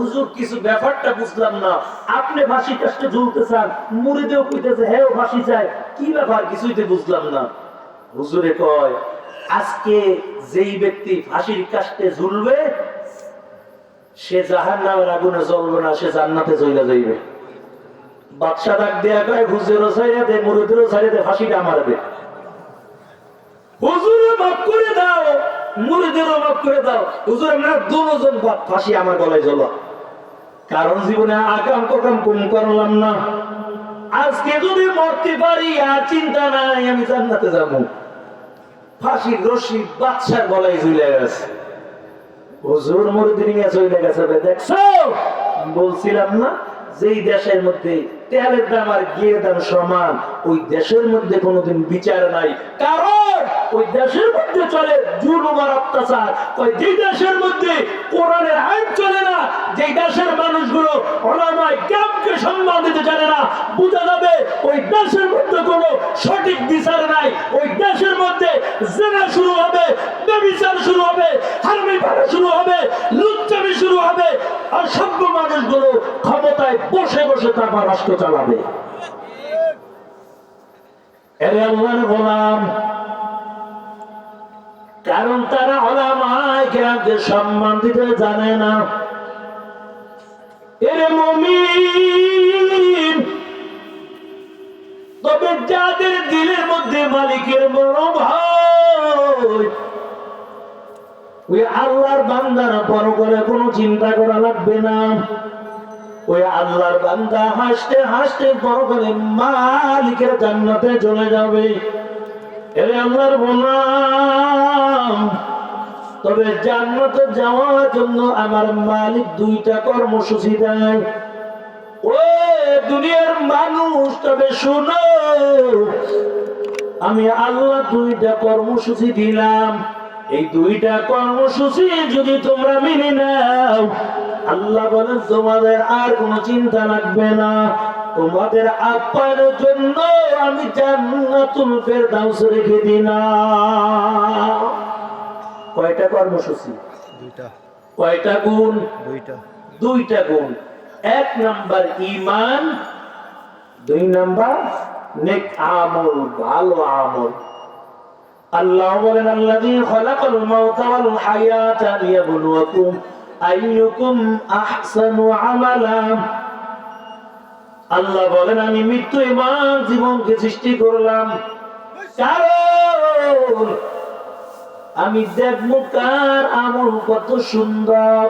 হুজুর, কিছু ব্যাপারটা বুঝলাম না। আপনি কাজটা ঝুলতে চান মুড়িদেও কইতেছে চায় কি ব্যাপার? বুঝলাম না। হুজুরে কয়, আজকে যেই ব্যক্তি ফাঁসির ঝুলবে, সে জাহান আগুনে জ্বলবে না, সে জান্নাতে যাইবে। বাদশা ডাক দেয়া হুজুরও ছাইয়া দে মুরিদেরও ছাইয়া দে ফাঁসিটা হুজুরও মাফ করে দাও। মুরিদেরও মাফ করে দাও। হুজুর, আমরা দুজন বাদ ফাঁসি আমার গলায় জ্বলো। কারণ জীবনে আকাম কোকাম কুম করলাম না। আজকে যদি মরতে পারি, আর চিন্তা নাই, আমি জান্নাতে যাব। ফাঁসির রশি বাদশার গলায় ঝুলে গেছে। হুজুর মুরিদিন চলে গেছে দেখছ? বলছিলাম না, যেই দেশের মধ্যে তেলের দাম আর গিয়ের দাম সমান। ওই দেশের মধ্যে কোনোদিন বিচার নাই। কারণ ওই দেশের মধ্যে চলে জুলুম আর অত্যাচার। ওই যে দেশের মধ্যে কোরআনের আইন চলে না, যে দেশের মানুষগুলো ওলামায় জ্ঞানকে সম্মান দিতে জানে না, বোঝা যাবে ওই দেশের মধ্যে কোনো সঠিক বিচার নাই। ওই দেশের মধ্যে জেনা শুরু হবে, বেবিচার শুরু হবে, হারমি পাড়া শুরু হবে, লুচ্চামি শুরু হবে। আর সভ্য মানুষগুলো ক্ষমতায় বসে বসে তারপর রাষ্ট্র চালাবে। গোলাম, কারণ তারা ওলামায় কেরামকে সম্মান দিতে জানে না। এরে মমিন, তবে যাদের দিলের মধ্যে মালিকের মনোভাব ওই আল্লাহর বান্দারা বড় করে কোনো চিন্তা করা লাগবে না। ওই আল্লাহর বান্দা হাসতে হাসতে বড় করে মালিকের জান্নাতে চলে যাবে। এরে আল্লাহর বললাম তবে জান্নাতে যাওয়ার জন্য আমার মালিক দুইটা কর্মসূচি দেয়। ও দুনিয়ার মানুষ, তবে শুনো, আমি আল্লাহ দুইটা কর্মসূচি দিলাম। এই দুইটা কর্মসূচি যদি তোমরা মেনে নাও আল্লাহ বলেন তোমাদের আর কোনো চিন্তা লাগবে না। তোমাদের আপ্যায়নের জন্য আমি জান্নাতুল ফেরদাউস রেখে দিলাম। কয়টা কর্মসূচি? দুইটা। কয়টা গুণ? দুইটা। দুইটা গুণ। এক নাম্বার ইমান দুই নাম্বার নেক আমল ভালো আমল। আল্লাহ বলেন আল্লাযী খালাকাল মাউতা ওয়াল হায়াতা লিয়াবলুয়াকুম আইয়ুকুম আহসানু আমালা। আল্লাহ বলেন, আমি মৃত্যু এবং জীবনকে সৃষ্টি করলাম। কারণ আমি দেখব কার আমল কত সুন্দর।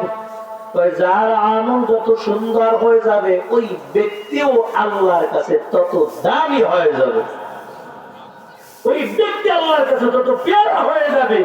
যার আমল যত সুন্দর হয়ে যাবে, ওই ব্যক্তিও আল্লাহর কাছে তত দামি হয়ে যাবে। ওই ব্যক্তি আল্লাহর কাছে তত পেয়ারা হয়ে যাবে।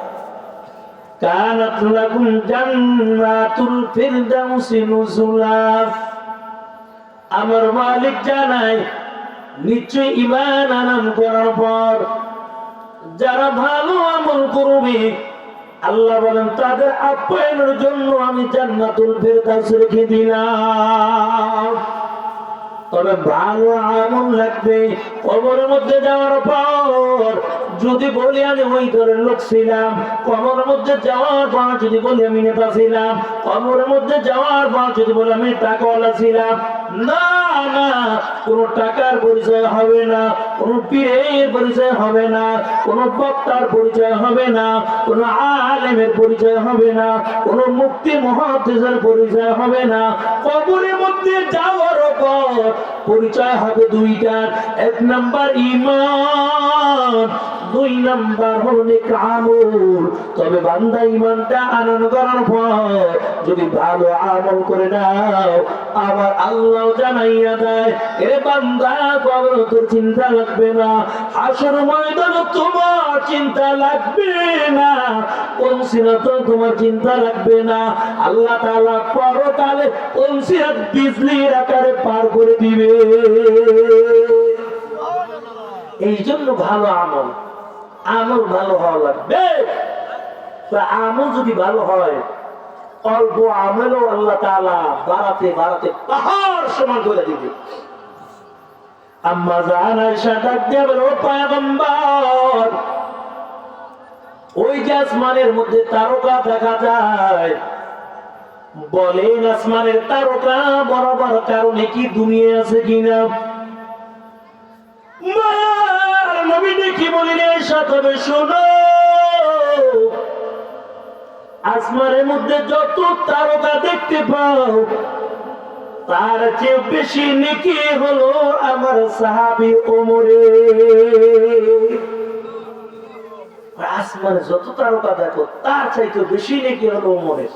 কানাত লাকুম জান্নাতুল ফিরদাউসি নুজুলা। আমার মালিক জানায়, নিশ্চয় ঈমান আনয়ন করার পর যারা ভালো আমল করবে, আল্লাহ বলেন, তাদের আপ্যায়নের জন্য আমি জান্নাতুল ফেরদাউস রেখে দিলাম। তবে ভালো আমল লাগবে কবরের মধ্যে যাওয়ার পর যদি বলি আমি ওই ধরনের লোক ছিলাম কবরের মধ্যে যাওয়ার পর যদি বলি আমি নেতা ছিলাম কবরের মধ্যে যাওয়ার পর যদি বলি আমি টাকাওয়ালা ছিলাম, না না, কোনো টাকার পরিচয় হবে না পীরের পরিচয় হবে না বক্তার পরিচয় হবে না আলেমের পরিচয় হবে না, কোনো মুক্তি মহাদেশের পরিচয় হবে না, কবরের মধ্যে যাওয়ার পর পরিচয় হবে দুইটার। এক নাম্বার ইমান দুই নাম্বার হলো আমল। তবে বান্দা ইমানটা আনন্দ করার পর যদি ভালো আমল করে নাও, আবার আল্লাহ জানাইয়া দেয় এ বান্দা, কবর তোর চিন্তা লাগবে না। হাসর ময়দান তোমার চিন্তা লাগবে না। কোন সিরাত তোমার চিন্তা লাগবে না। আল্লাহ তাআলা পরকালে কোন সিরাত বিজলির আকারে পার করে দিবে। এই জন্য ভালো আমল। আমল ভালো হওয়া লাগবে। আমল যদি ভালো হয়, অল্প আমলও আল্লাহ তাআলা বাড়াতে বাড়াতে পাহাড় সমান করে দিবে। আম্মা ও পয়গম্বর, ওই যে আসমানের মধ্যে তারকা দেখা যায়। বলেন, আসমানের তারকা বরাবর কারণে কি দুনিয়া আছে কিনা? দেখি বলিলে সাথে শোনো। আসমানের মধ্যে যত তারকা দেখতে পাও, তার চেয়ে বেশি নেকি হলো আমার সাহাবি ওমরে। আসমানে যত তারকা দেখো, তার চাইতে বেশি নেকি হলো ওমরের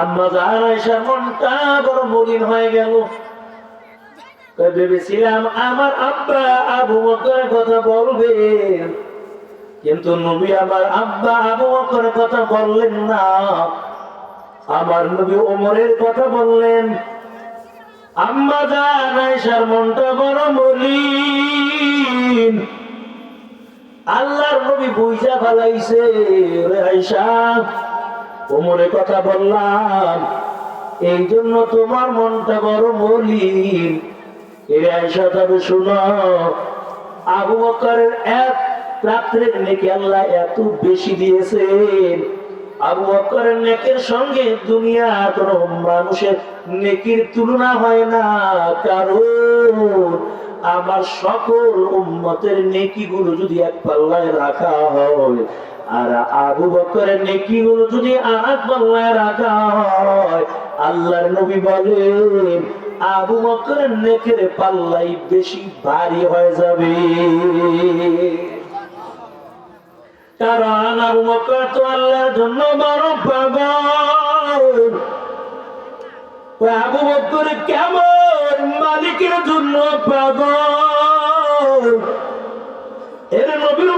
আম্মা জাহানাইশার মনটা বড় মলিন হয়ে গেল। ভেবেছিলাম আমার আব্বা আবু বকরের কথা বলবে। কিন্তু নবী আমার আব্বা আবু বকরের কথা বললেন না। আমার নবী ওমরের কথা বললেন। আম্মা জান মনটা বড় মলিন। আল্লাহর নবী বুঝা ফেলাইছে রে আয়েশা, ওমরের কথা বললাম। এই জন্য তোমার মনটা বড় মলিন। এর আয়েশা, তবে শুনো, আবু বকরের এক নেকি আল্লাহ এত বেশি দিয়েছেন। আবু বকরের নেকের সঙ্গে দুনিয়ার কোন মানুষের নেকির তুলনা হয় না, কারণ আমার সকল উম্মতের যদি এক পাল্লায় রাখা হয়, আর আবু বকরের নেকিগুলো যদি আর এক পাল্লায় রাখা হয়, আল্লাহর নবী বলেন আবু বকরের নেকের পাল্লাই বেশি ভারী হয়ে যাবে। কারণ আবু বকর তো আল্লাহর জন্য বড় পাগল। আবু বকর কেমন মালিকের জন্য পাগল? এর নবীর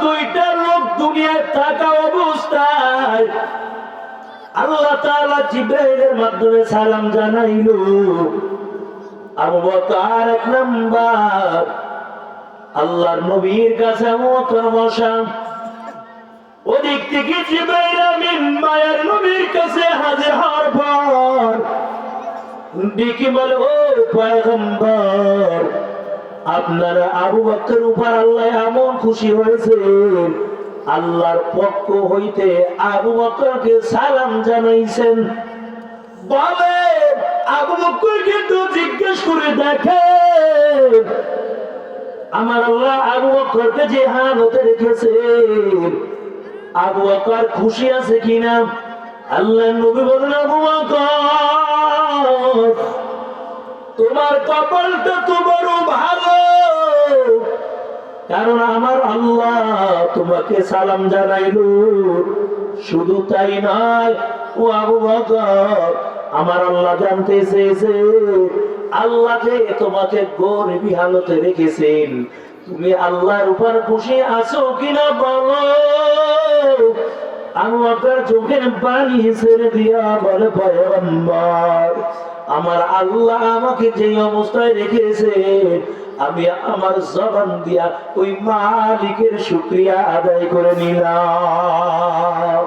দুইটা লোক দুনিয়ায় থাকা অবস্থায় আল্লাহ তাআলা জিব্রাইলের মাধ্যমে সালাম জানাইলো। আবু বকর এক নাম্বার। আল্লাহর নবীর কাছে আবু বসা ওদিক থেকে জিব্রাইল আমিন মায়ের নবীর কাছে হাজির হওয়ার পর ডেকে বলে, ও পয়গম্বর, আপনারা আবু বকরের উপর আল্লাহ এমন খুশি হয়েছেন আল্লাহর পক্ষ হইতে আবু বকরকে সালাম জানাইছেন। বলে, আবু বকরকে তো জিজ্ঞেস করে দেখে আমার আল্লাহ আবু বকরকে যে হালতে রেখেছে। আবু বকর খুশি আছে কিনা? আল্লাহ নবী বলেন আবু বকর, তোমার কপালটা তো বড় ভালো। কারণ আমার আল্লাহ তোমাকে সালাম জানাইলো। শুধু তাই নয়, ও আবু আমার আল্লাহ জানতে চেয়েছে আল্লাহ যে তোমাকে গরিবী হালতে রেখেছেন। তুমি আল্লাহর উপর খুশি আছো কিনা বলো? বকর চোখের পানি ছেড়ে দিয়া বলে, পয়গম্বর, আমার আল্লাহ আমাকে যে অবস্থায় রেখেছে আমি আমার জবান দিয়া ওই মালিকের শুক্রিয়া আদায় করে নিলাম।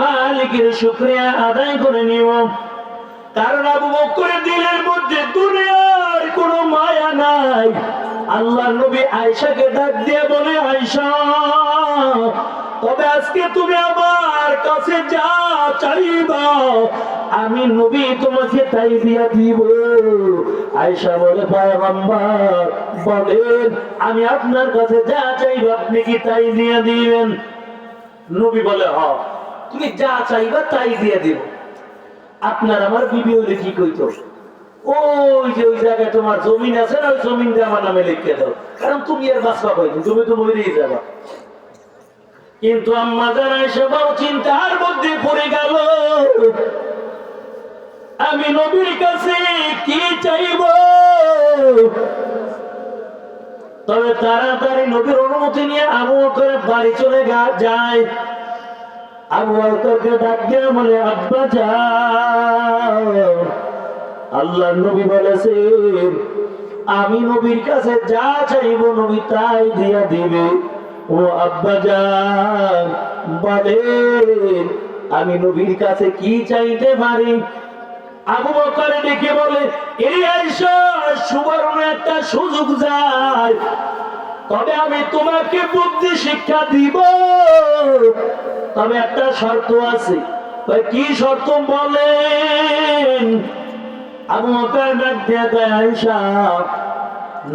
মালিকের শুক্রিয়া আদায় করে নিও কারণ আবু বকরের দিলের মধ্যে দুনিয়ার কোনো মায়া নাই। আল্লাহ নবী আয়সাকে ডাক দিয়ে বলে আয়সা তবে আজকে তুমি আমার কাছে যা চাইবা, আমি নবী তোমাকে তাই দিয়া দিব। আয়সা বলে, পয়গম্বর, বলেন, আমি আপনার কাছে যা চাইব আপনি কি তাই দিয়ে দিবেন? নবী বলে, হ, তুমি যা চাইবা তাই দিয়ে দিব। আপনার আমার বিবি হইলে কি কইতো? ওই যে ওই জায়গায় তোমার জমিন আছে না, ওই জমিনটা আমার নামে লিখে দাও। কারণ তুমি আর বাঁচবা পাইনি তুমি তো মরেই যাবা। কিন্তু আম্মা এসে বড় চিন্তার মধ্যে পড়ে গেল, আমি নবীর কাছে কি চাইব? তবে তাড়াতাড়ি নবীর অনুমতি নিয়ে আবু করে বাড়ি চলে যায়। আবু বকরকে ডাক দিয়ে বলে, আব্বা যাও। আল্লাহ নবী বলেছে, আমি নবীর কাছে যা চাইব নবী তাই দিয়া দিবে। ও আব্বা যান বলেন, আমি নবীর কাছে কি চাইতে পারি? আবু বকর ডেকে বলে এই আইসা সুবর্ণ একটা সুযোগ যায়। তবে আমি তোমাকে বুদ্ধি শিক্ষা দিব। তবে একটা শর্ত আছে। কি শর্ত? বলেন, আবু বকর ডাক দেয় আইসা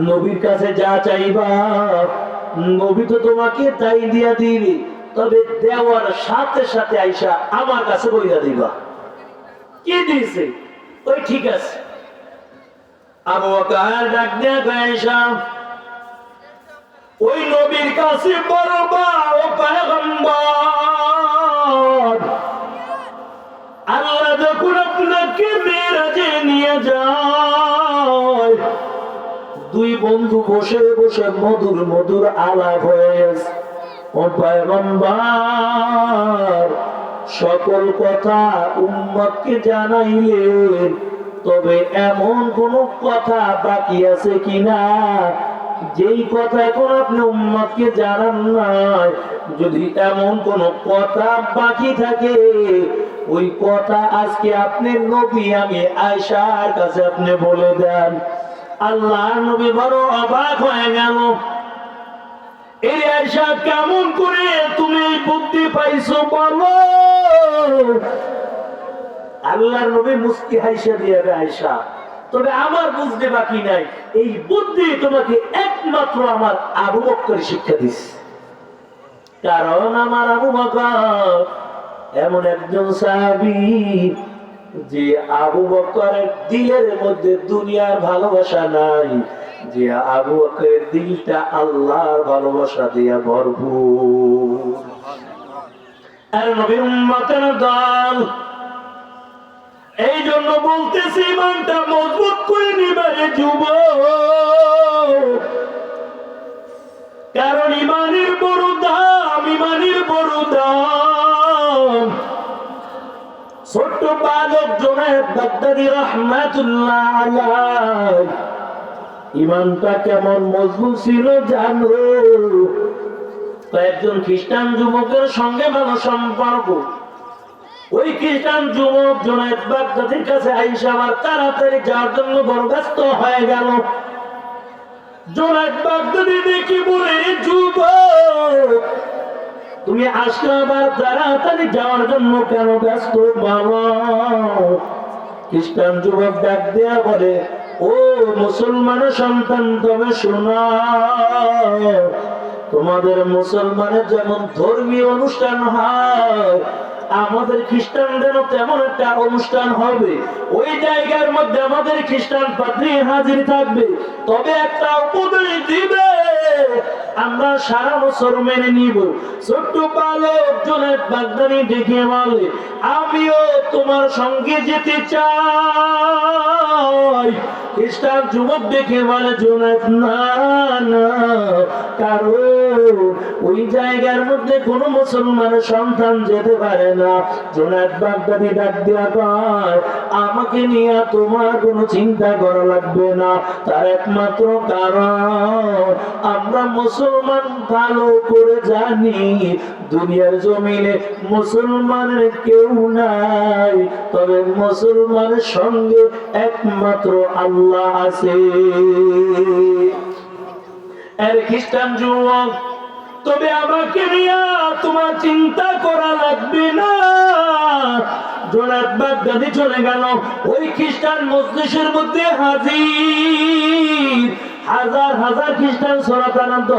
নবীর কাছে যা চাইবা নবী তো তোমাকে তাই দিয়া দিবে তবে দেওয়ার সাথে সাথে আইসা আমার কাছে বইয়া দিবা। কি দিয়েছে? ওই ঠিক আছে। আল্লাহ যখন আপনাকে মেরাজে নিয়ে যায় দুই বন্ধু বসে বসে মধুর মধুর আলাপ হয়েছে। ও পয়গম্বর, সকল কথা উম্মতকে জানাইলেন, তবে এমন কোন কথা বাকি আছে কিনা? যেই কথা এখন আপনি উম্মতকে জানান নাই, যদি এমন কোন কথা বাকি থাকে, ওই কথা আজকে আপনি নবী, আমি আয়সার কাছে আপনি বলে দেন। আল্লাহ নবী বড় অবাক হয়ে গেল। এই আয়সা কেমন করে তুমি বুদ্ধি পাইছো বলো? আল্লাহর নবী মুস্কি হাইসা দিয়ে আয়সা, তবে আমার বুঝতে বাকি নাই। এই বুদ্ধি তোমাকে একমাত্র আমার আবু বক্কর শিক্ষা দিস। কারণ আমার আবু বকর এমন একজন সাহাবি যে আবু বকরের দিলের মধ্যে দুনিয়ার ভালোবাসা নাই, যে আবু বকরের দিলটা আল্লাহর ভালোবাসা দিয়া ভরপুর। নবীর দল এই জন্য বলতেছি ইমানটা মজবুত করে নিবারে যুব কারণ ইমানের বড় দাম, ইমানের বড় দাম। ছোট্ট রহমাতুল্লাহ ইমানটা কেমন মজবুত ছিল জানো? খ্রিস্টান যুবকের সঙ্গে ভালো সম্পর্ক। ওই খ্রিস্টান যুবক জোনায়দ বাগদাদির কাছে আইসা আবার তাড়াতাড়ি যাওয়ার জন্য বড় ব্যস্ত হয়ে গেল। জোনায়দ বাগদাদি দেখি বলে যুবক। তুমি আসলে আবার তাড়াতাড়ি যাওয়ার জন্য কেন ব্যস্ত? বাবা, খ্রিস্টান যুবক ডাক দেয়া বলে, ও মুসলমানের সন্তান, তবে শোনা, তোমাদের মুসলমানের যেমন ধর্মীয় অনুষ্ঠান হয়, আমাদের খ্রিস্টানদেরও তেমন একটা অনুষ্ঠান হবে। ওই জায়গার মধ্যে আমাদের খ্রিস্টান পাত্রী হাজির থাকবে, তবে একটা উপদেশ দিবে আমরা সারা বছর মেনে নিব। ছোট্ট বালক জনের বাগদানি ডেকে বলে, আমিও তোমার সঙ্গে যেতে চাই। খ্রিস্টান যুবক দেখে বলে জোনাথ না না কারণ ওই জায়গার মধ্যে কোন মুসলমানের সন্তান যেতে পারে না। জোনাথ বাগদাদি ডাক দেওয়া কয়, আমাকে নিয়ে তোমার কোনো চিন্তা করা লাগবে না। তার একমাত্র কারণ, আমরা মুসলমান ভালো করে জানি, দুনিয়ার জমিনে মুসলমানের কেউ নাই। তবে মুসলমানের সঙ্গে একমাত্র আল্লাহ আছে এর খ্রিস্টান যুবক, তবে আমাকে নিয়ে তোমার চিন্তা করা লাগবে না। জোনাত বাগদাদি চলে গেল। ওই খ্রিস্টান মজলিসের মধ্যে হাজির। হাজার হাজার খ্রিস্টান সনাতনান্ত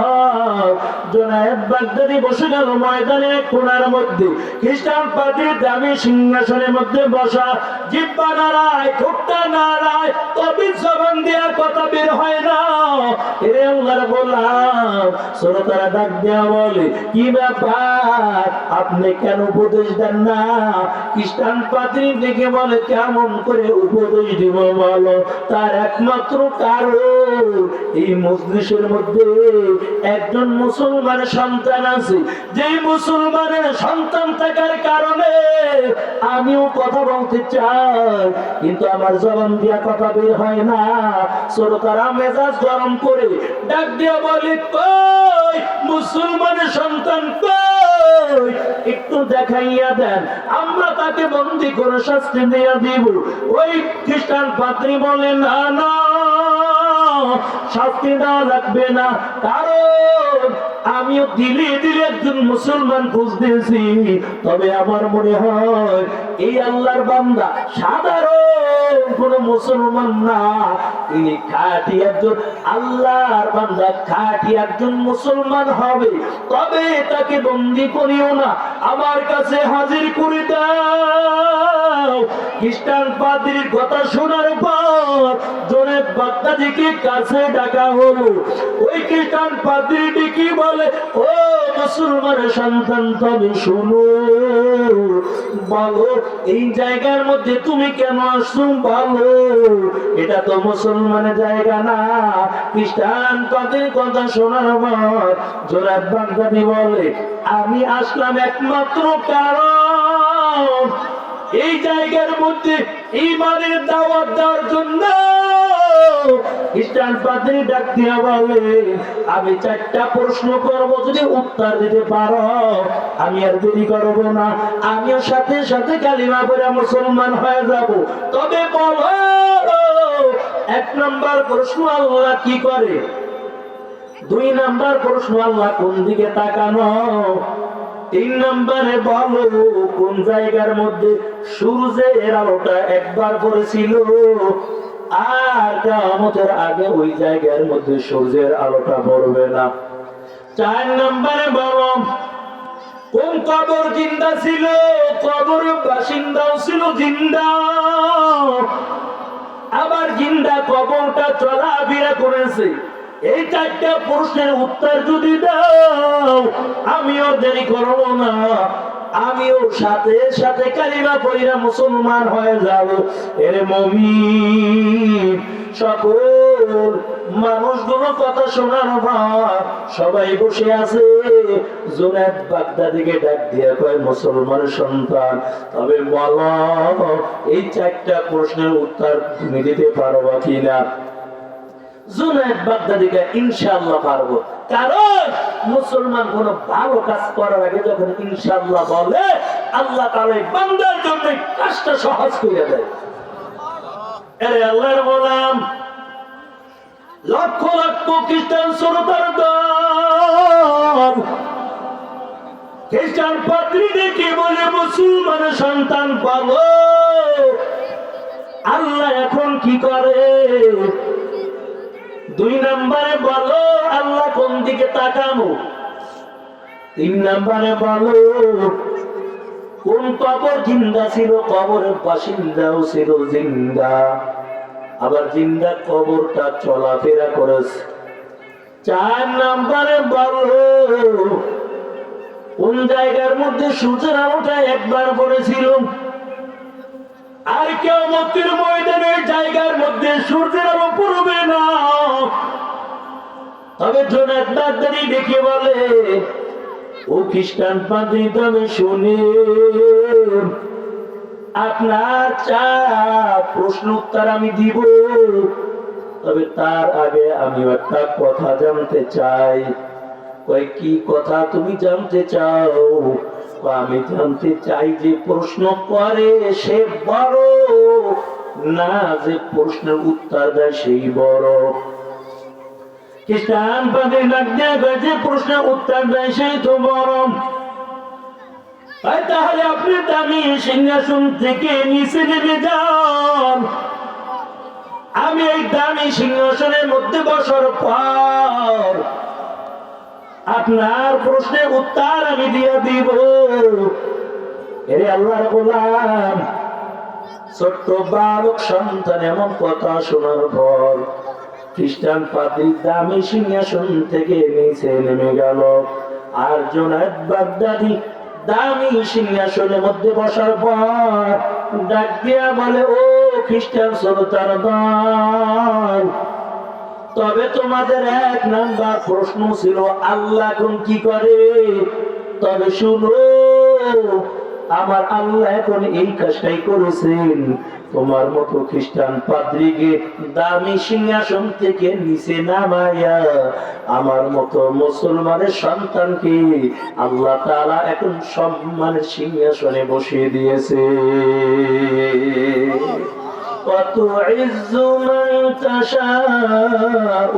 জোনায়েব বাগদাদি বসে গেল ময়দানে কোনার মধ্যে। খ্রিস্টান পাদ্রীর দামি সিংহাসনের মধ্যে বসা। জিব্বা নাড়ায়, ঠোঁটটা নাড়ায় তবে জবান দিয়া কথা বের হয় না। এরে আল্লাহর বললাম শ্রোতারা ডাক দেওয়া বলে, কি ব্যাপার? আপনি কেন উপদেশ দেন না? খ্রিস্টান পাদ্রী দেখে বলে, কেমন করে উপদেশ দিব বলো? তার একমাত্র কারণ এই মজলিসের মধ্যে একজন মুসলমানের সন্তান আছে। যেই মুসলমানের সন্তান থাকার কারণে আমিও কথা বলতে চাই, কিন্তু আমার জবান দিয়া কথা বের হয় না। সরকার মেজাজ গরম করে ডাক দিয়া বলে, কই, মুসলমানের সন্তান কই? একটু দেখাইয়া দেন, আমরা তাকে বন্দি করে শাস্তি দিয়া দিব। ওই খ্রিস্টান পাত্রী বলে, না না। শাস্তি দেওয়া লাগবে না। কারণ আমিও দিলে দিলে একজন মুসলমান খুঁজতেছি তবে আমার মনে হয় এই আল্লাহর বান্দা সাধারণ কোন মুসলমান না। তিনি একজন আল্লাহর বান্দা একজন মুসলমান হবে। তবে তাকে বন্দি করিও না। আমার কাছে হাজির করে দাও। খ্রিস্টান পাদ্রির কথা শোনার পর জোরে বাগদাদিকে কাছে ডাকা হলো। ওই খ্রিস্টান পাদ্রিটি কি বলে? ও মুসলমানের সন্তান তবে শোনো। বলো, এই জায়গার মধ্যে তুমি কেন আসছো? বলো। এটা তো মুসলমানের জায়গা না। খ্রিস্টান পাদ্রির কথা শোনার পর জোরাত বাগদাদি বলে, আমি আসলাম একমাত্র কারণ এই জায়গার মধ্যে ইমানের দাওয়াত দেওয়ার জন্য। আমি চারটা প্রশ্ন করব, যদি উত্তর দিতে পারো, আমি আর দেরি করব না। আমিও সাথে সাথে কালিমা করে মুসলমান হয়ে যাব। তবে বলো, এক নম্বর প্রশ্ন আল্লাহ কি করে? দুই নাম্বার প্রশ্ন আল্লাহ কোন দিকে তাকানো? তিন নম্বরে বলো, কোন জায়গার মধ্যে সূর্যের আলোটা একবার পড়েছিল? আর কামতের আগে ওই জায়গার মধ্যে সূর্যের আলোটা পড়বে না। চার নম্বরে বলো, কোন কবর জিন্দা ছিল? কবর বাসিন্দাও ছিল জিন্দা। আবার জিন্দা কবরটা চলাফেরা করেছে। এই চারটা প্রশ্নের উত্তর যদি দাও, আমিও দেরি করব না। আমিও সাথে সাথে কালিমা পড়িরা মুসলমান হয়ে যাব। এর মমি সকল মানুষগুলো কথা শোনার পর সবাই বসে আছে। জোনাদ বাগদাদিকে ডাক দিয়ে কয় মুসলমানের সন্তান, তবে বলো, এই চারটা প্রশ্নের উত্তর তুমি দিতে পারবা কিনা? জুনায়দ বাগদাদিকে ইনশাআল্লাহ পারব। কারণ মুসলমান কোন ভালো কাজ করার আগে যখন ইনশাআল্লাহ বলে, আল্লাহ এই বান্দার জন্য কাজটা সহজ করে দেয়। আল্লাহর বললাম লক্ষ লক্ষ খ্রিস্টান শ্রোতার দল, খ্রিস্টান পাত্রী দেখে বলে মুসলমানের সন্তান পাবো আল্লাহ এখন কি করে? দুই নম্বরে বলো, আল্লাহ কোন দিকে তাকানো তিন নম্বরে বলো, কোন কবর জিন্দা ছিল? কবরের বাসিন্দাও ছিল জিন্দা। আবার জিন্দা কবরটা চলাফেরা করেছে। চার নম্বরে বলো, কোন জায়গার মধ্যে সূর্যের আলোটা একবার পড়েছিল? আর কেউ মন্দির ময়দানের জায়গার মধ্যে সূর্যের আলো পড়বে না। তবে জোনাত বাগদারি দেখে বলে, ও খ্রিস্টান পাদ্রী তবে শুনে। আপনার চা প্রশ্ন উত্তর আমি দিব। তবে তার আগে আমি একটা কথা জানতে চাই। কয়, কি কথা তুমি জানতে চাও? আমি জানতে চাই যে প্রশ্ন করে সে বড়, না যে প্রশ্নের উত্তর দেয় সেই বড়। খ্রিস্টান যে উত্তর দেয় সেই তো তাহলে আপনি দামি সিংহাসন থেকে নিচে নেমে যান। আমি এই দামি সিংহাসনের মধ্যে বসার পর আপনার প্রশ্নের উত্তর আমি দিয়ে দিব। এরে আল্লাহর গোলাম, ছোট্ট বালক সন্তান এমন কথা শোনার পর খ্রিস্টান পাদ্রী দামি সিংহাসন থেকে নিচে নেমে গেল। আর জোনায়দ বাগদাদি দামি সিংহাসনের মধ্যে বসার পর ডাক দিয়া বলে, ও খ্রিস্টান শ্রোতার দল তবে তোমাদের এক নাম্বার প্রশ্ন ছিল, আল্লাহ এখন কি করে? তবে শুনো, আমার আল্লাহ এখন এই কাজটাই করেছেন। তোমার মতো খ্রিস্টান পাদ্রীকে দামি সিংহাসন থেকে নিচে নামাইয়া, আমার মতো মুসলমানের সন্তানকে আল্লাহ তাআলা এখন সম্মানের সিংহাসনে বসিয়ে দিয়েছে। وتعز من تشاء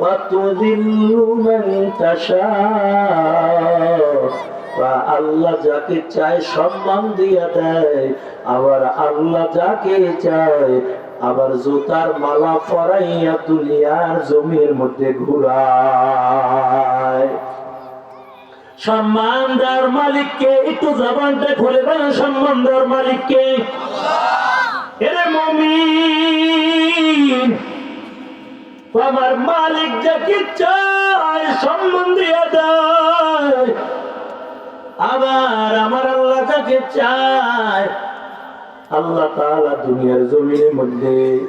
وتذل من تشاء বা আল্লাহ যাকে চায় সম্মান দিয়া দেয় আবার আল্লাহ যাকে চায় আবার জুতার মালা পরাইয়া দুনিয়ার জমির মধ্যে ঘুরায় সম্মান দেওয়ার মালিককে একটু জবানটা খুলে দেন সম্মান দেওয়ার মালিককে এরে মমিন আমার মালিক যাকে চায় সম্মান আবার আমার আল্লাহ যাকে চায়? আল্লাহ তাআলা দুনিয়ার জমিনের মধ্যে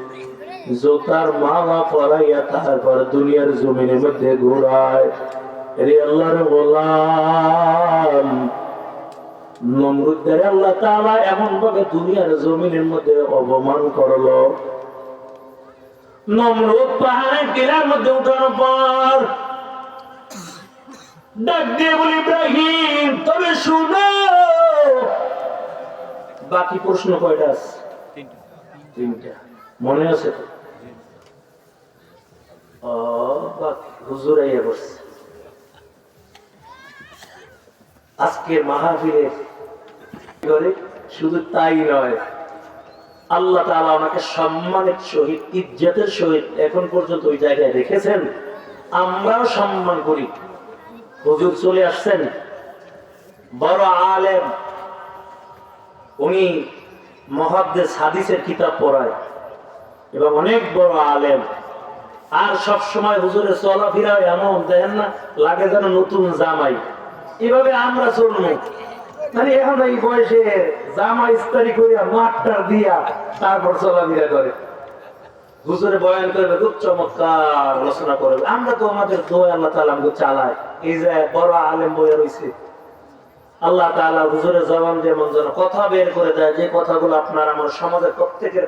জোতার মালা পরাইয়া তারপর দুনিয়ার জমিনের মধ্যে ঘোরায়। রে আল্লাহর গোলাম আল্লাহ তাআলা এমন ভাবে দুনিয়ার জমিনের মধ্যে অপমান করল। নমরুদ পাহাড়ের টিলার মধ্যে উঠানোর পর ডাক দিয়ে বলি ইব্রাহিম তবে শুনো। বাকি প্রশ্ন কয়টা আছে? তিনটা। মনে আছে তো? ও বাকি হুজুর আইয়া আজকে মাহফিলে করে শুধু তাই নয়, আল্লাহ তাআলা আমাকে সম্মানের সহিত, ইজ্জতের সহিত এখন পর্যন্ত ওই জায়গায় রেখেছেন। আমরাও সম্মান করি। হুজুর চলে আসছেন। বড় আলেম। উনি মহাদ্দেশ হাদিসের কিতাব পড়ায়। এবং অনেক বড় আলেম। আর সব সময় হুজুরের চলাফেরা এমন, দেখেন না, লাগে যেন নতুন জামাই। এভাবে আমরা চলবো। মানে এখন এই বয়সে জামা ইস্তারি করিয়া মাঠটার দিয়া তারপর চলাফেরা করে। হুজুরে বয়ান করবে, খুব চমৎকার আলোচনা করবে। আমরা তো আমাদের দোয়া আল্লাহ তাআলা আমাকে চালায়। এই যে বড় আলেম বইয়া রয়েছে আল্লাহ তাআলা হুজুরের জবান যেমন যেন কথা বের করে দেয়। যে কথাগুলো আপনার আমার সমাজের প্রত্যেকের